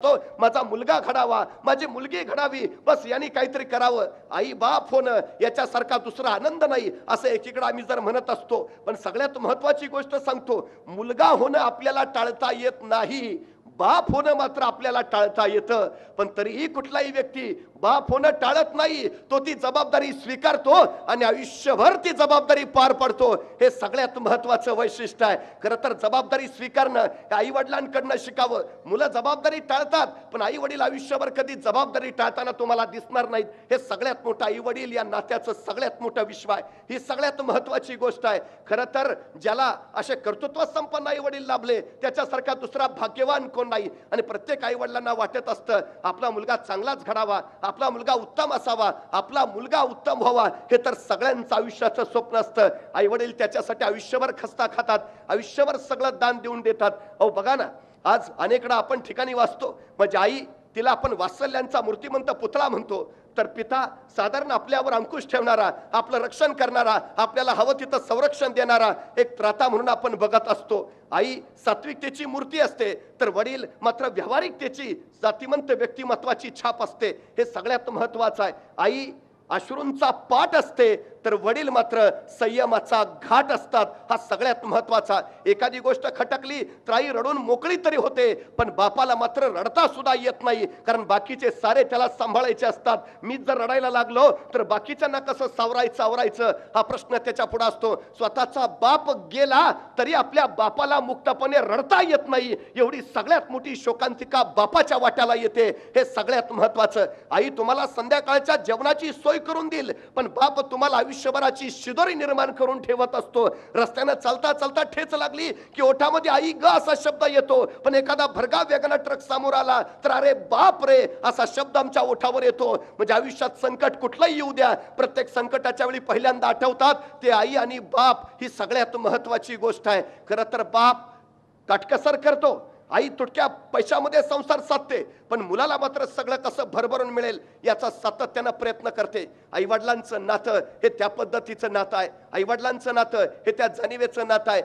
तो माझा मुलगा घडावा माझी मुलगी घडावी बस यांनी काहीतरी करावं. आई बाप होणं याच्यासारखा दुसरा आनंद नाही असं एकीकडे आम्ही जर म्हणत असतो. पण सगळ्यात महत्वाची गोष्ट सांगतो मुलगा होणं आपल्याला टाळता येत नाही. बाप होणं मात्र आपल्याला टाळता येतं. पण तरीही कुठलाही व्यक्ती बाप होणं टाळत नाही तो ती जबाबदारी स्वीकारतो आणि आयुष्यभर ती जबाबदारी पार पडतो. हे सगळ्यात महत्वाचं वैशिष्ट्य आहे. खरं तर जबाबदारी स्वीकारणं हे आई वडिलांकडनं शिकावं. मुलं जबाबदारी टाळतात पण आई वडील आयुष्यभर कधी जबाबदारी टाळताना तुम्हाला दिसणार नाहीत. हे सगळ्यात मोठं आई वडील या नात्याचं सगळ्यात मोठं विश्व आहे. ही सगळ्यात महत्वाची गोष्ट आहे. खरं तर ज्याला असे कर्तृत्व संपन्न आई वडील लाभले त्याच्यासारखा दुसरा भाग्यवान कोण नाही आणि प्रत्येक आईवडिलांना वाटत असतं आपला मुलगा चांगलाच घडावा आपला मुलगा उत्तम असावा आपला मुलगा उत्तम व्हावा हे तर सगळ्यांचं आयुष्याचं स्वप्न असतं. आई वडील त्याच्यासाठी आयुष्यभर खस्ता खातात आयुष्यभर सगळं दान देऊन देतात. अहो बघा ना आज अनेकदा आपण ठिकाणी वाचतो. म्हणजे आई तिला आपण वात्सल्यांचा मूर्तिमंत पुतळा म्हणतो. तर पिता साधारण आपल्यावर अंकुश ठेवणारा आपलं रक्षण करणारा आपल्याला हवं तिथं संरक्षण देणारा एक त्राता म्हणून आपण बघत असतो. आई सात्विकतेची मूर्ती असते तर वडील मात्र व्यावहारिकतेची जातिमंत व्यक्तिमत्वाची छाप असते. हे सगळ्यात महत्वाचं आहे. आई अश्रूंचा पाठ असते तर वडील मात्र संयमाचा घाट असतात. हा सगळ्यात महत्त्वाचा. एखादी गोष्ट खटकली तर आई रडून मोकळी तरी होते पण बापाला मात्र रडता सुद्धा येत नाही. कारण बाकीचे सारे त्याला सांभाळायचे असतात. मी जर रडायला लागलो तर बाकीच्यांना कसं सावरायचं? आवरायचं हा प्रश्न त्याच्या पुढे असतो. स्वतःचा बाप गेला तरी आपल्या बापाला मुक्तपणे रडता येत नाही. एवढी सगळ्यात मोठी शोकांतिका बापाच्या वाट्याला येते. हे सगळ्यात महत्वाचं. आई तुम्हाला संध्याकाळच्या जेवणाची सोय करून देईल पण बाप तुम्हाला आयुष्यभराची शिदोरी निर्माण करून ठेवत असतो. रस्त्यानं चालता चालता ठेच लागली की ओठामध्ये आई ग असा शब्द येतो. पण एखादा भरगा वेगना ट्रक समोर आला तर अरे बाप रे असा शब्द आमच्या ओठावर येतो. म्हणजे आयुष्यात संकट कुठलंही येऊ द्या. प्रत्येक संकटाच्या वेळी पहिल्यांदा आठवतात ते आई आणि बाप ही सगळ्यात महत्वाची गोष्ट आहे. खरं तर बाप काटकसर करतो. आई तुटक्या पैशामध्ये संसार साधते पण मुलाला मात्र सगळं कसं भरभरून मिळेल याचा सातत्यानं प्रयत्न करते. आईवडिलांचं नातं हे त्या पद्धतीचं नातं आहे. आईवडिलांचं नातं हे त्या जाणिवेचं नातं आहे.